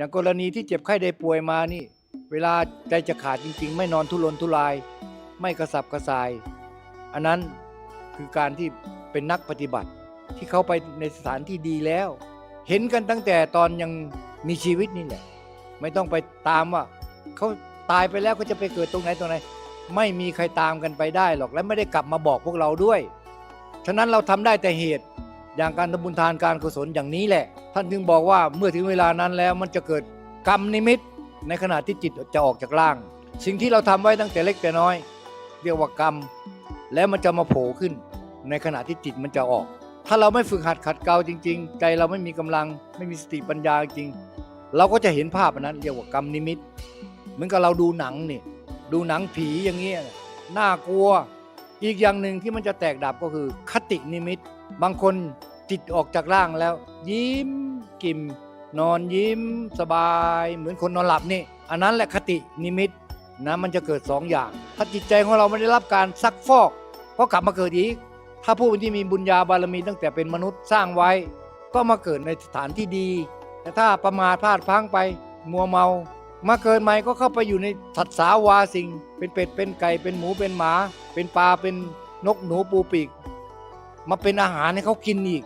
อย่างกรณีที่เจ็บไข้ได้ป่วยมานี่ เวลาใจจะขาดจริง ๆ ไม่นอนทุรนทุราย ไม่กระสับกระส่าย อันนั้นคือการที่เป็นนักปฏิบัติ ที่เขาไปในสถานที่ดีแล้ว เห็นกันตั้งแต่ตอนยังมีชีวิตนี่แหละไม่ต้องไปตามว่าเขาตายไปแล้วเขาจะไปเกิดตรงไหนตรงไหน ไม่มีใครตามกันไปได้หรอกและไม่ได้กลับมาบอกพวกเราด้วย ฉะนั้นเราทำได้แต่เหตุ อย่างการทำบุญทานการกุศลอย่างนี้แหละ ท่านถึงบอกว่าเมื่อถึงเวลานั้นแล้วมันจะเกิดกรรมนิมิต ในขณะที่จิตจะออกจากร่าง สิ่งที่เราทำไว้ตั้งแต่เล็กแต่น้อย เรียกว่ากรรม แล้วมันจะมาโผล่ขึ้น ในขณะที่จิตมันจะออก ถ้าเราไม่ฝึกหัดขัดเกลาจริง ๆ ใจเราไม่มีกำลังไม่มีสติปัญญาจริง เราก็จะเห็นภาพอันนั้นเรียกว่ากรรมนิมิต เหมือนกับเราดูหนังนี่ดูหนังผีอย่างเงี้ยน่ากลัวอีกอย่างหนึ่งที่มันจะแตกดับก็คือคตินิมิต บางคน จิตออกจากร่างแล้ว ยิ้มกิมนอนยิ้มสบาย เหมือนคนนอนหลับนี่ อันนั้นแหละคตินิมิตนะมันจะเกิดสองอย่าง ถ้าจิตใจของเราไม่ได้รับการซักฟอกก็กลับมาเกิดอีก ถ้าผู้ที่มีบุญญาบารมีตั้งแต่เป็นมนุษย์สร้างไว้ ก็มาเกิดในสถานที่ดี แต่ถ้าประมาทพลาดพลั้งไป มัวเมา มาเกิดใหม่ก็เข้าไปอยู่ในสัตว์สาวาสิงเป็นเป็ดเป็นไก่เป็นหมูเป็นหมา เป็นปลาเป็นนกหนูปูปีกมาเป็นอาหารให้เขากินอีก